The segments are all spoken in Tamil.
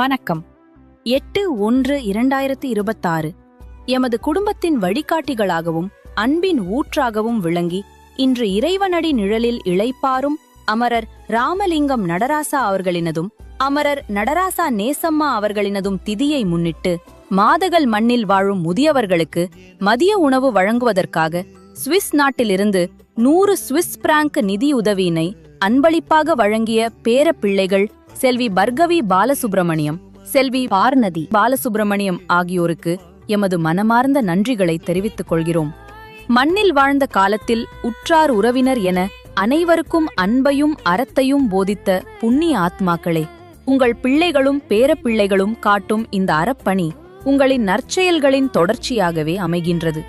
வணக்கம். எட்டு ஒன்று இரண்டாயிரத்தி இருபத்தாறு. எமது குடும்பத்தின் வழிகாட்டிகளாகவும் அன்பின் ஊற்றாகவும் விளங்கி இன்று இறைவனடி நிழலில் இளைப்பாரும் அமரர் ராமலிங்கம் நடராசா அவர்களினதும் அமரர் நடராசா நேசம்மா அவர்களினதும் திதியை முன்னிட்டு மாதகள் மண்ணில் வாழும் முதியவர்களுக்கு மதிய உணவு வழங்குவதற்காக சுவிஸ் நாட்டிலிருந்து நூறு சுவிஸ் பிராங்க் நிதியுதவியினை அன்பளிப்பாக வழங்கிய பேர பிள்ளைகள் செல்வி பர்கவி பாலசுப்ரமணியம் செல்வி பார்நதி பாலசுப்ரமணியம் ஆகியோருக்கு எமது மனமார்ந்த நன்றிகளை தெரிவித்துக் கொள்கிறோம். மண்ணில் வாழ்ந்த காலத்தில் உற்றார் உறவினர் என அனைவருக்கும் அன்பையும் அறத்தையும் போதித்த புண்ணிய ஆத்மாக்களே உங்கள் பிள்ளைகளும் பேரப்பிள்ளைகளும் காட்டும் இந்த அறப்பணி உங்களின் நற்செயல்களின் தொடர்ச்சியாகவே அமைகின்றது.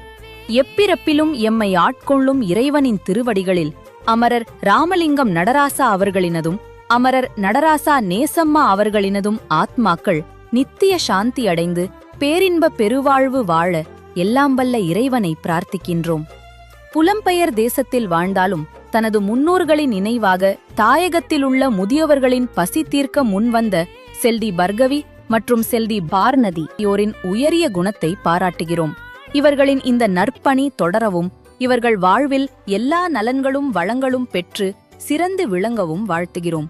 எப்பிறப்பிலும் எம்மை ஆட்கொள்ளும் இறைவனின் திருவடிகளில் அமரர் ராமலிங்கம் நடராசா அவர்களினதும் அமரர் நடராசா நேசம்மா அவர்களினதும் ஆத்மாக்கள் நித்திய சாந்தி அடைந்து பேரின்ப பெருவாழ்வு வாழ எல்லாம் வல்ல இறைவனை பிரார்த்திக்கின்றோம். புலம்பெயர் தேசத்தில் வாழ்ந்தாலும் தனது முன்னோர்களின் நினைவாக தாயகத்திலுள்ள முதியவர்களின் பசி தீர்க்க முன்வந்த செல்தி பர்கவி மற்றும் செல்தி பார்நதி யோரின் உயரிய குணத்தை பாராட்டுகிறோம். இவர்களின் இந்த நற்பணி தொடரவும் இவர்கள் வாழ்வில் எல்லா நலன்களும் வளங்களும் பெற்று சிறந்து விளங்கவும் வாழ்த்துகிறோம்.